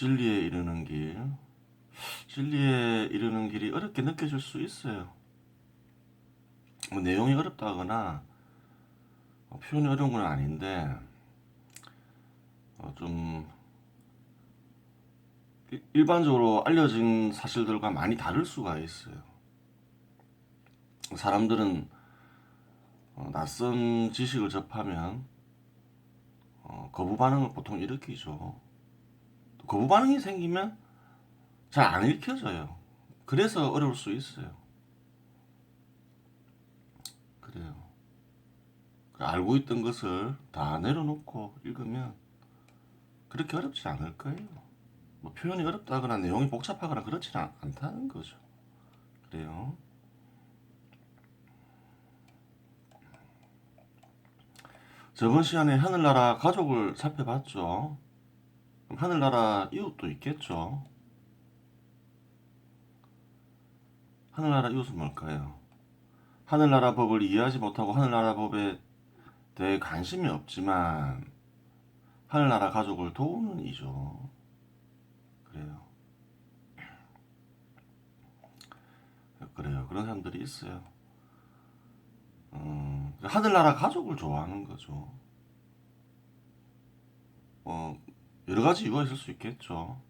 진리에 이르는 길. 진리에 이르는 길이 어렵게 느껴질 수 있어요. 뭐 내용이 어렵다거나 어, 표현이 어려운 건 아닌데 어, 좀 일- 일반적으로 알려진 사실들과 많이 다를 수가 있어요. 사람들은 어, 낯선 지식을 접하면 어, 거부 반응을 보통 일으키죠. 또 거부 반응이 생기면 잘 안 읽혀져요. 그래서 어려울 수 있어요. 그래요. 그 알고 있던 것을 다 내려놓고 읽으면 그렇게 어렵지 않을 거예요. 뭐 표현이 어렵다거나 내용이 복잡하거나 그렇지는 않- 않다는 거죠. 그래요. 저번 시간에 하늘나라 가족을 살펴봤죠. 하늘나라 이웃도 있겠죠. 하늘나라 이웃은 뭘까요? 하늘나라 법을 이해하지 못하고 하늘나라 법에 대해 관심이 없지만 하늘나라 가족을 도우는 이죠. 그래요. 그래요. 그런 사람들이 있어요. 음, 하늘나라 가족을 좋아하는 거죠. 어, 여러 가지 이유가 있을 수 있겠죠.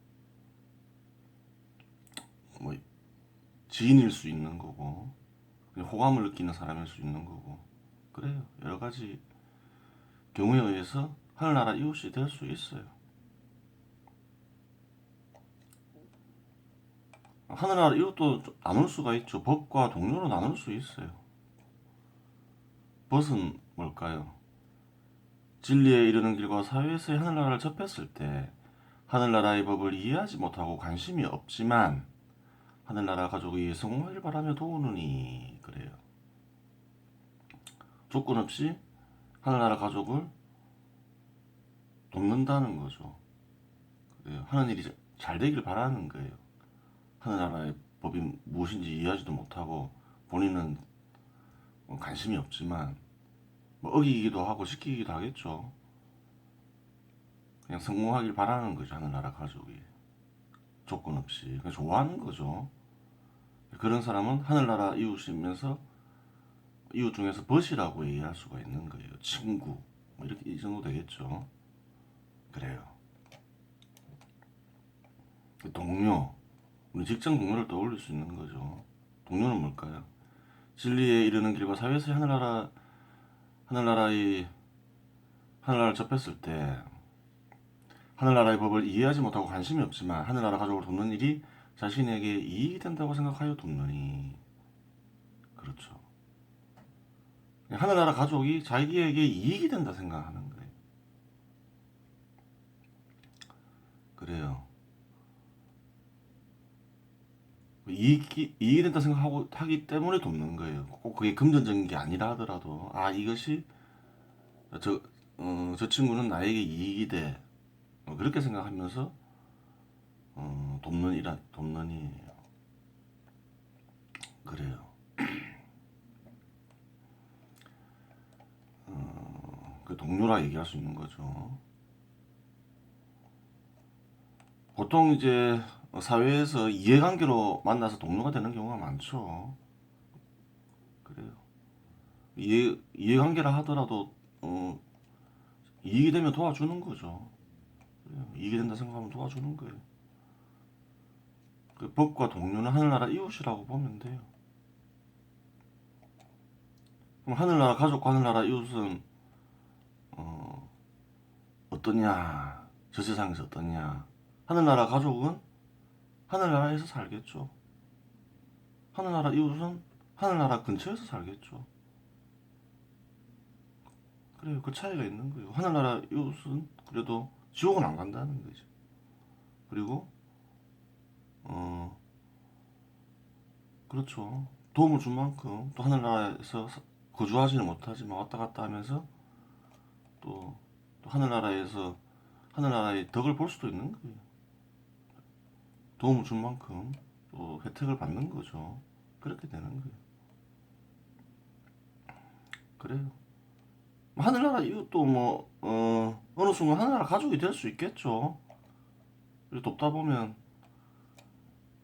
뭐, 지인일 수 있는 거고, 호감을 느끼는 사람일 수 있는 거고, 그래요. 여러 가지 경우에 의해서 하늘나라 이웃이 될 수 있어요. 하늘나라 이웃도 좀 나눌 수가 있죠. 법과 동료로 나눌 수 있어요. 벗은 뭘까요? 진리에 이르는 길과 사회에서의 하늘나라를 접했을 때 하늘나라의 법을 이해하지 못하고 관심이 없지만 하늘나라 가족이 성공하길 바라며 도우느니 그래요. 조건 없이 하늘나라 가족을 돕는다는 거죠. 그래요. 하는 일이 잘 되길 바라는 거예요. 하늘나라의 법이 무엇인지 이해하지도 못하고 본인은 뭐 관심이 없지만 뭐 어기기도 하고 시키기도 하겠죠. 그냥 성공하길 바라는 거죠. 하늘나라 가족이 조건 없이 그냥 좋아하는 거죠. 그런 사람은 하늘나라 이웃이면서 이웃 중에서 벗이라고 얘기할 수가 있는 거예요. 친구 뭐 이렇게 이 정도 되겠죠. 그래요. 동료 우리 직장 동료를 떠올릴 수 있는 거죠. 동료는 뭘까요? 진리에 이르는 길과 사회에서 하늘나라 하늘나라의 하늘나라를 접했을 때 하늘나라의 법을 이해하지 못하고 관심이 없지만 하늘나라 가족을 돕는 일이 자신에게 이익이 된다고 생각하여 돕느니 그렇죠. 하늘나라 가족이 자기에게 이익이 된다 생각하는 거예요. 그래요. 이익이, 이익이 된다 생각하고 하기 때문에 돕는 거예요. 꼭 그게 금전적인 게 아니라 하더라도 아 이것이 저, 어, 저 친구는 나에게 이익이 돼 어, 그렇게 생각하면서 어, 돕는 이라 돕는 이에요. 그래요. 어, 그 동료라 얘기할 수 있는 거죠. 보통 이제 사회에서 이해관계로 만나서 동료가 되는 경우가 많죠. 그래요. 이해, 이해관계라 하더라도, 어, 이익이 되면 도와주는 거죠. 이익이 된다 생각하면 도와주는 거예요. 그 법과 동료는 하늘나라 이웃이라고 보면 돼요. 그럼 하늘나라 가족과 하늘나라 이웃은, 어, 어떠냐, 저 세상에서 어떠냐. 하늘나라 가족은 하늘나라에서 살겠죠. 하늘나라 이웃은 하늘나라 근처에서 살겠죠. 그래요. 그 차이가 있는 거예요. 하늘나라 이웃은 그래도 지옥은 안 간다는 거죠. 그리고 어 그렇죠. 도움을 준 만큼 또 하늘나라에서 사- 거주하지는 못하지만 왔다 갔다 하면서 또, 또 하늘나라에서 하늘나라의 덕을 볼 수도 있는 거예요. 도움을 준 만큼 또 혜택을 받는 거죠. 그렇게 되는 거예요. 그래요. 뭐 하늘나라 이웃도 뭐, 어, 어느 순간 하늘나라 가족이 될 수 있겠죠. 그리고 돕다 보면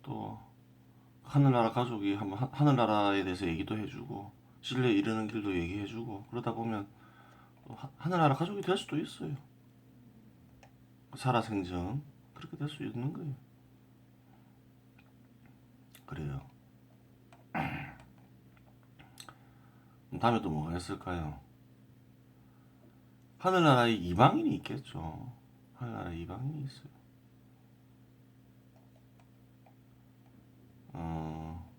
또 하늘나라 가족이 한번 하- 하늘나라에 대해서 얘기도 해주고 진리에 이르는 길도 얘기해주고 그러다 보면 또 하- 하늘나라 가족이 될 수도 있어요. 살아생전 그렇게 될 수 있는 거예요. 그래요. 다음에 또 뭐가 있을까요? 하늘나라에 이방인이 있겠죠. 하늘나라에 이방인이 있어요. 어,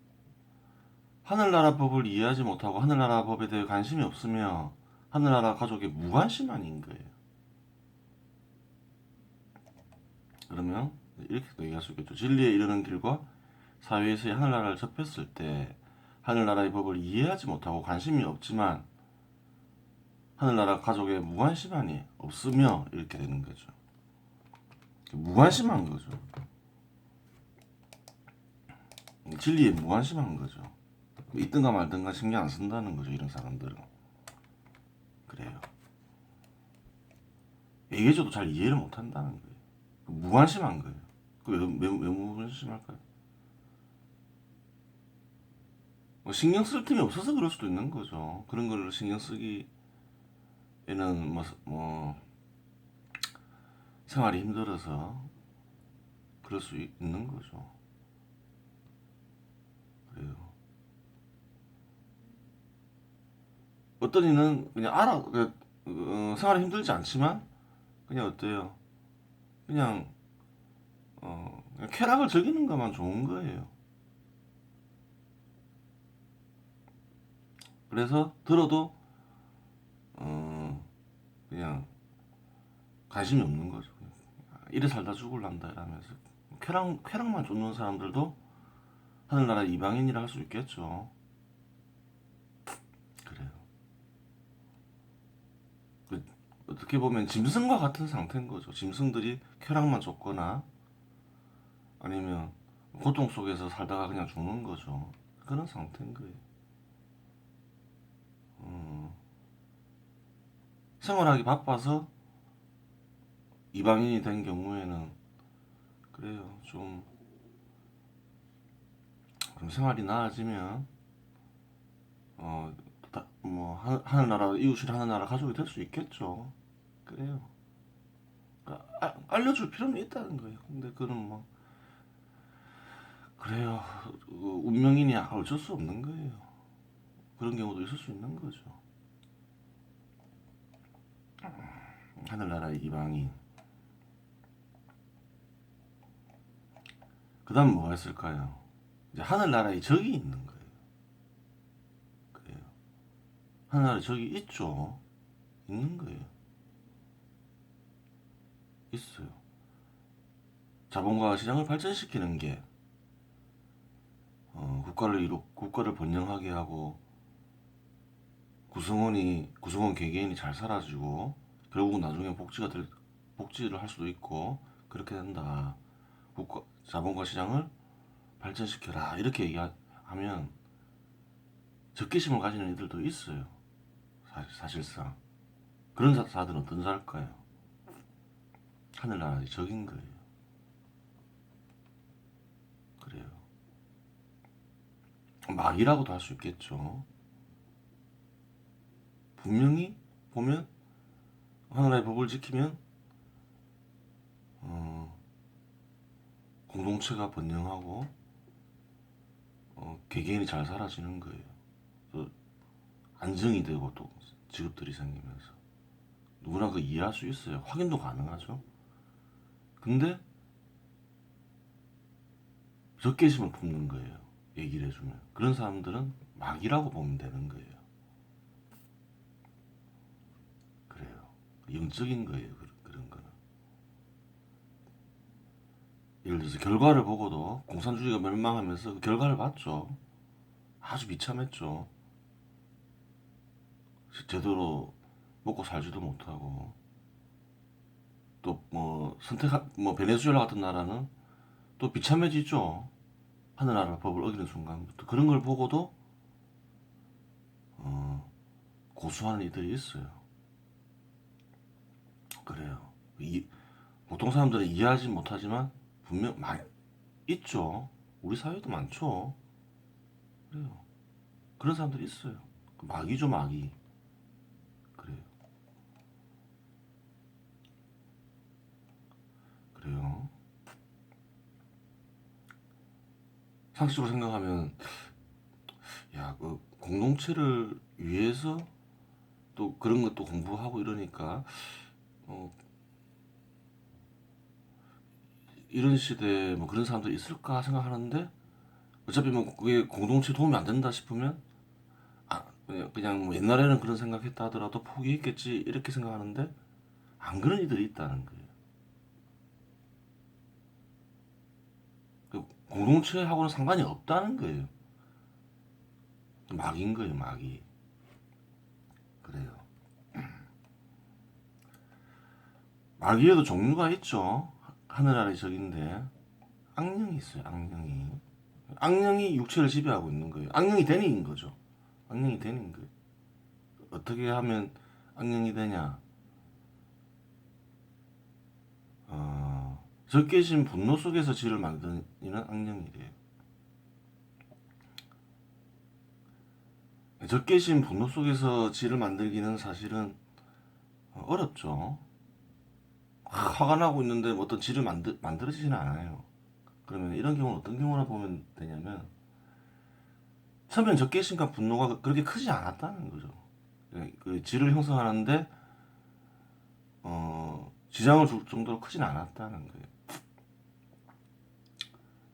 하늘나라 법을 이해하지 못하고 하늘나라 법에 대해 관심이 없으며 하늘나라 가족의 무관심 아닌 거예요. 그러면 이렇게도 얘기할 수 있겠죠. 진리에 이르는 길과 사회에서의 하늘나라를 접했을 때 하늘나라의 법을 이해하지 못하고 관심이 없지만 하늘나라 가족의 무관심함이 없으며 이렇게 되는 거죠. 무관심한 거죠. 진리에 무관심한 거죠. 있든가 말든가 신경 안 쓴다는 거죠. 이런 사람들은. 그래요. 얘기해줘도 잘 이해를 못 한다는 거예요. 무관심한 거예요. 그 왜, 왜, 왜 무관심할까요? 뭐 신경 쓸 틈이 없어서 그럴 수도 있는 거죠. 그런 걸 신경 쓰기에는 뭐, 뭐 생활이 힘들어서 그럴 수 있- 있는 거죠. 그래요. 어떤 이는 그냥 알아, 그, 어, 생활이 힘들지 않지만 그냥 어때요? 그냥 어, 그냥 쾌락을 즐기는 것만 좋은 거예요. 그래서 들어도 어, 그냥 관심이 없는 거죠. 이래 살다 죽을란다 이러면서 쾌락 쾌락만 쫓는 사람들도 하늘나라 이방인이라 할 수 있겠죠. 그래요. 그, 어떻게 보면 짐승과 같은 상태인 거죠. 짐승들이 쾌락만 쫓거나 아니면 고통 속에서 살다가 그냥 죽는 거죠. 그런 상태인 거예요. 음, 생활하기 바빠서 이방인이 된 경우에는 그래요. 좀 그럼 생활이 나아지면 어, 다, 뭐 하, 하늘나라 이웃이 하늘나라 가족이 될 수 있겠죠. 그래요. 아, 알려줄 필요는 있다는 거예요. 근데 그는 뭐 그래요. 그 운명이니 어쩔 수 없는 거예요. 그런 경우도 있을 수 있는 거죠. 하늘나라의 이방인. 그 다음 뭐가 있을까요? 이제 하늘나라에 적이 있는 거예요. 그래요. 하늘나라에 적이 있죠. 있는 거예요. 있어요. 자본과 시장을 발전시키는 게 어, 국가를 이루 국가를 번영하게 하고 구성원이 구성원 개개인이 잘 살아지고 결국은 나중에 복지가 될 복지를 할 수도 있고 그렇게 된다. 국가 자본과 시장을 발전시켜라 이렇게 얘기하면 적개심을 가지는 이들도 있어요. 사실, 사실상 그런 자- 자들은 어떤 자일까요? 하늘나라의 적인 거예요. 그래요. 막이라고도 할 수 있겠죠. 분명히 보면 하나의 법을 지키면 어, 공동체가 번영하고 어, 개개인이 잘 살아지는 거예요. 또 안정이 되고 또 직업들이 생기면서 누구나 그 이해할 수 있어요. 확인도 가능하죠. 근데 적개심을 품는 거예요. 얘기를 해주면 그런 사람들은 막이라고 보면 되는 거예요. 그래요. 영적인 거예요. 그런, 거는. 예를 들어서 결과를 보고도 공산주의가 멸망하면서 그 결과를 봤죠. 아주 비참했죠. 제대로 먹고 살지도 못하고 또 뭐 선택 뭐 베네수엘라 같은 나라는 또 비참해지죠. 하늘나라 법을 어기는 순간부터 그런 걸 보고도 어, 고수하는 이들이 있어요. 그래요. 이 보통 사람들은 이해하지 못하지만 분명 많 있죠. 우리 사회도 많죠. 그래요. 그런 사람들이 있어요. 그 마귀죠, 마귀. 그래요. 그래요. 상식적으로 생각하면 야, 그 공동체를 위해서 또 그런 것도 공부하고 이러니까 어, 이런 시대에 뭐 그런 사람들이 있을까 생각하는데 어차피 뭐 그게 공동체 도움이 안 된다 싶으면 아 그냥, 그냥 뭐 옛날에는 그런 생각했다 하더라도 포기했겠지 이렇게 생각하는데 안 그런 이들이 있다는 거예요. 그 공동체하고는 상관이 없다는 거예요. 막인 거예요, 막이. 그래요. 마귀에도 종류가 있죠. 하늘 아래 적인데 악령이 있어요. 악령이. 악령이 육체를 지배하고 있는 거예요. 악령이 되는 거죠. 악령이 되는 거예요. 어떻게 하면 악령이 되냐? 어, 적개심 분노 속에서 지를 만드는 악령이래요. 적개심 분노 속에서 지를 만들기는 사실은 어렵죠. 화가 나고 있는데 뭐 어떤 질을 만들, 만들어지지는 않아요. 그러면 이런 경우는 어떤 경우나 보면 되냐면 처음엔 적개심과 분노가 그렇게 크지 않았다는 거죠. 그 질을 형성하는데 어, 지장을 줄 정도로 크진 않았다는 거예요.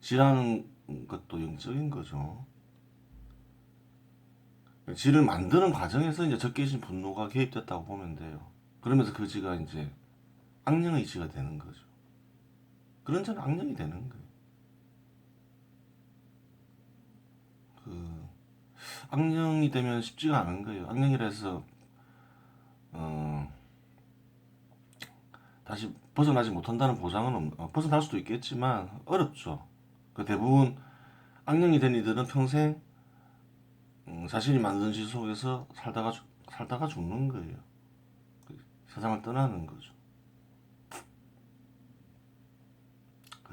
질하는 것도 영적인 거죠. 질을 만드는 과정에서 이제 적개심 분노가 개입됐다고 보면 돼요. 그러면서 그 지가 이제 악령의 지가 되는 거죠. 그런 자는 악령이 되는 거예요. 그 악령이 되면 쉽지가 않은 거예요. 악령이라 해서 어, 다시 벗어나지 못한다는 보장은 없, 어, 벗어날 수도 있겠지만 어렵죠. 그 대부분 악령이 된 이들은 평생 음, 자신이 만든 지 속에서 살다가 죽- 살다가 죽는 거예요. 그 세상을 떠나는 거죠.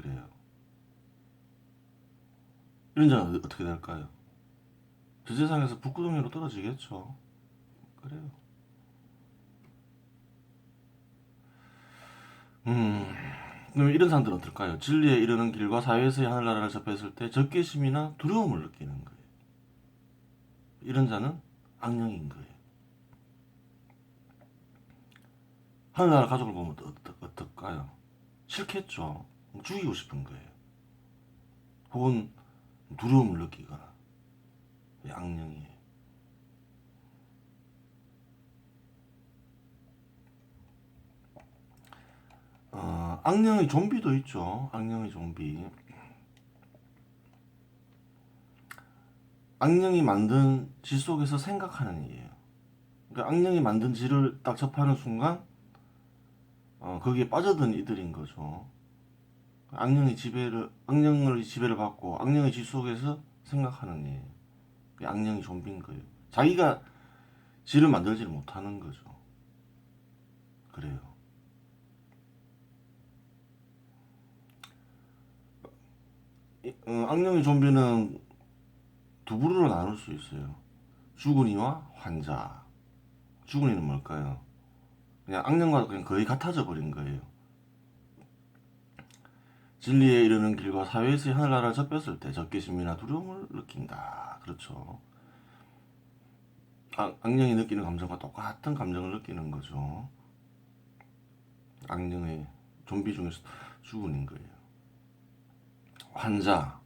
그래요. 이런 어- 어떻게 될까요? 저 세상에서 북구덩이로 떨어지겠죠. 그래요. 음, 그럼 이런 사람들은 어떨까요? 진리에 이르는 길과 사회에서의 하늘나라를 접했을 때 적개심이나 두려움을 느끼는 거예요. 이런 자는 악령인 거예요. 하늘나라 가족을 보면 어떨까요? 싫겠죠. 죽이고 싶은 거예요. 혹은 두려움을 느끼거나 이 악령이에요. 어, 악령의 좀비도 있죠. 악령의 좀비. 악령이 만든 지 속에서 생각하는 일이에요. 그러니까 악령이 만든 지를 딱 접하는 순간 어, 거기에 빠져든 이들인 거죠. 악령의 지배를 악령의 지배를 받고 악령의 지 속에서 생각하는 일. 악령이 좀비인 거예요. 자기가 지를 만들지를 못하는 거죠. 그래요. 이- 어, 악령의 좀비는 두 부류로 나눌 수 있어요. 죽은 이와 환자. 죽은 이는 뭘까요? 그냥 악령과 그냥 거의 같아져 버린 거예요. 진리에 이르는 길과 사회에서의 하늘나라를 접했을 때 적개심이나 두려움을 느낀다. 그렇죠. 악, 악령이 느끼는 감정과 똑같은 감정을 느끼는 거죠. 악령의 좀비 중에서 죽은인 거예요. 환자.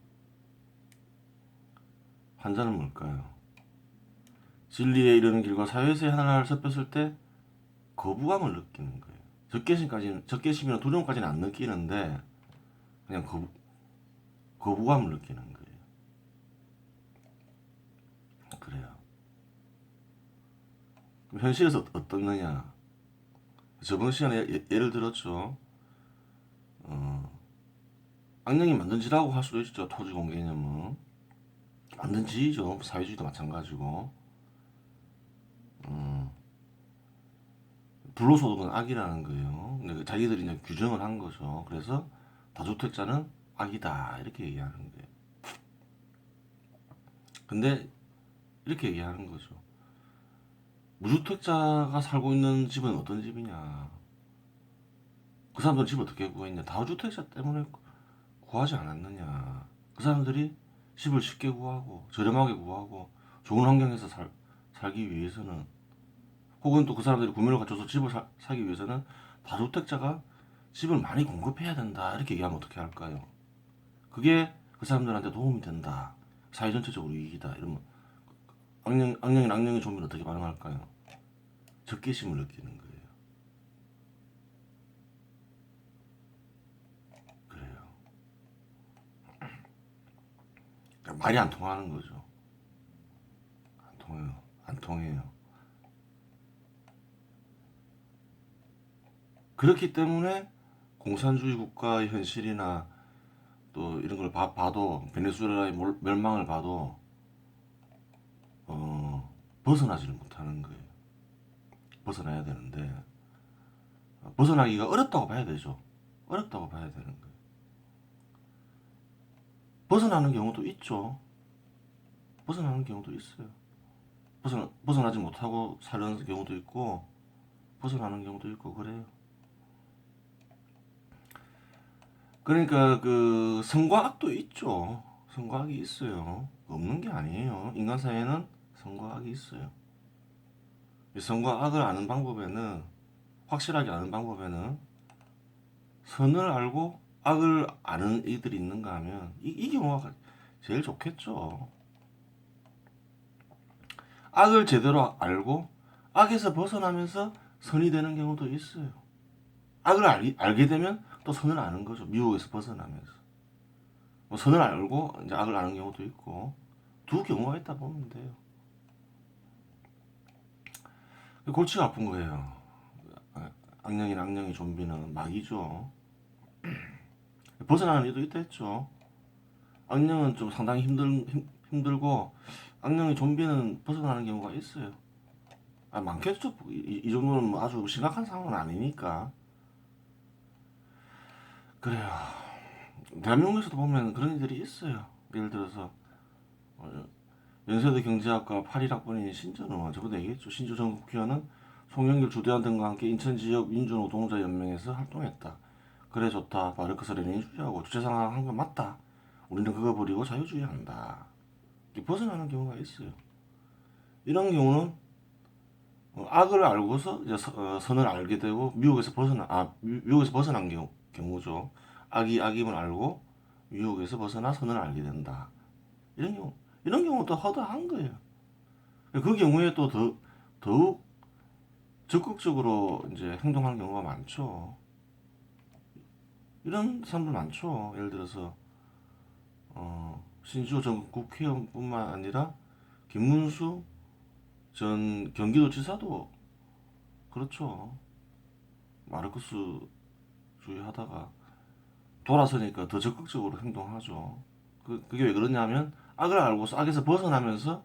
환자는 뭘까요? 진리에 이르는 길과 사회에서의 하나를 접했을 때 거부감을 느끼는 거예요. 적개심까지는 적개심이나 두려움까지는 안 느끼는데 그냥 거부 거부감을 느끼는 거예요. 그래요. 현실에서 어- 어떻느냐? 저번 시간에 예, 예를 들었죠. 어, 악령이 만든 지라고 할 수도 있죠. 토지 공 개념은 만든 지죠. 사회주의도 마찬가지고. 음, 불로소득은 악이라는 거예요. 자기들이 이제 규정을 한 거죠. 그래서 다주택자는 악이다 이렇게 얘기하는 거예요. 근데 이렇게 얘기하는 거죠. 무주택자가 살고 있는 집은 어떤 집이냐? 그 사람들 집 어떻게 구했냐? 다주택자 때문에 구하지 않았느냐? 그 사람들이 집을 쉽게 구하고 저렴하게 구하고 좋은 환경에서 살, 살기 위해서는 혹은 또 그 사람들이 구매를 갖춰서 집을 사, 사기 위해서는 다주택자가 집을 많이 공급해야 된다. 이렇게 얘기하면 어떻게 할까요? 그게 그 사람들한테 도움이 된다. 사회 전체적으로 이익이다. 이러면 악령, 악령인 악령의 좀비는 어떻게 반응할까요? 적개심을 느끼는 거예요. 그래요. 그러니까 말이 안 통하는 거죠. 안 통해요. 안 통해요. 그렇기 때문에 공산주의 국가의 현실이나 또 이런 걸 봐, 봐도 베네수엘라의 몰- 멸망을 봐도 어, 벗어나지를 못하는 거예요. 벗어나야 되는데 어, 벗어나기가 어렵다고 봐야 되죠. 어렵다고 봐야 되는 거예요. 벗어나는 경우도 있죠. 벗어나는 경우도 있어요. 벗어나, 벗어나지 못하고 사는 경우도 있고 벗어나는 경우도 있고 그래요. 그러니까 그 선과 악도 있죠. 선과 악이 있어요. 없는 게 아니에요. 인간 사회는 선과 악이 있어요. 이 선과 악을 아는 방법에는 확실하게 아는 방법에는 선을 알고 악을 아는 이들이 있는가 하면 이, 이 경우가 제일 좋겠죠. 악을 제대로 알고 악에서 벗어나면서 선이 되는 경우도 있어요. 악을 알, 알게 되면 또 선을 아는 거죠. 미혹에서 벗어나면서. 뭐 선을 알고 이제 악을 아는 경우도 있고 두 경우가 있다 보면 돼요. 골치가 아픈 거예요. 악령인 악령이 좀비는 막이죠. 벗어나는 이도 있다 했죠. 악령은 좀 상당히 힘들, 힘, 힘들고 악령이 좀비는 벗어나는 경우가 있어요. 아, 많겠죠. 이, 이 정도는 뭐 아주 심각한 상황은 아니니까. 그래요. 대한민국에서도 보면 그런 일들이 있어요. 예를 들어서 어, 연세대 경제학과 8일학번인 신전은 저번에 얘기했죠. 신조 전 국회의원은 송영길 주대한 등과 함께 인천 지역 민주노동자 연맹에서 활동했다. 그래 좋다. 마르크스 레닌 주의하고 주체 상황 한 건 맞다. 우리는 그거 버리고 자유주의한다. 벗어나는 경우가 있어요. 이런 경우는 어, 악을 알고서 이제 서, 어, 선을 알게 되고 미혹에서 벗어나 아 미- 미혹에서 벗어난 경우 경우죠. 악이 악임을 알고 유혹에서 벗어나 선을 알게 된다. 이런 경우, 이런 경우도 허다한 거예요. 그 경우에 또 더, 더욱 적극적으로 이제 행동하는 경우가 많죠. 이런 사람들 많죠. 예를 들어서, 어, 신주 전 국회의원뿐만 아니라 김문수 전 경기도지사도 그렇죠. 마르크스 주의 하다가 돌아서니까 더 적극적으로 행동하죠. 그, 그게 왜 그러냐면 악을 알고서 악에서 벗어나면서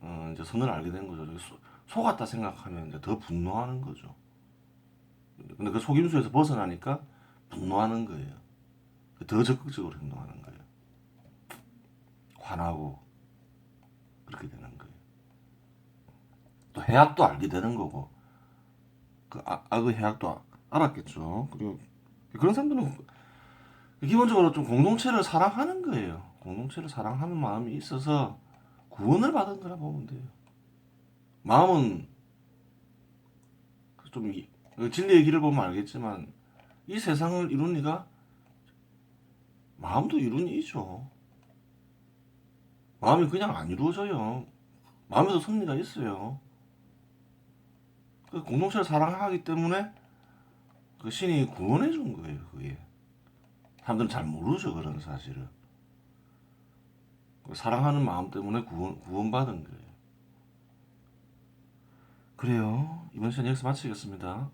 어, 이제 선을 알게 된 거죠. 속, 속았다 생각하면 이제 더 분노하는 거죠. 근데 그 속임수에서 벗어나니까 분노하는 거예요. 더 적극적으로 행동하는 거예요. 화나고 그렇게 되는 거예요. 또 해악도 알게 되는 거고 그 악- 악의 해악도 알았겠죠. 그리고 그런 사람들은 기본적으로 좀 공동체를 사랑하는 거예요. 공동체를 사랑하는 마음이 있어서 구원을 받은 거라 보면 돼요. 마음은 좀 이- 진리의 길을 보면 알겠지만 이 세상을 이룬 이가 마음도 이룬 이죠. 마음이 그냥 안 이루어져요. 마음에도 섭리가 있어요. 그 공동체를 사랑하기 때문에 그 신이 구원해 준 거예요, 그게. 사람들은 잘 모르죠, 그런 사실을. 그 사랑하는 마음 때문에 구원, 구원받은 거예요. 그래요. 이번 시간 여기서 마치겠습니다.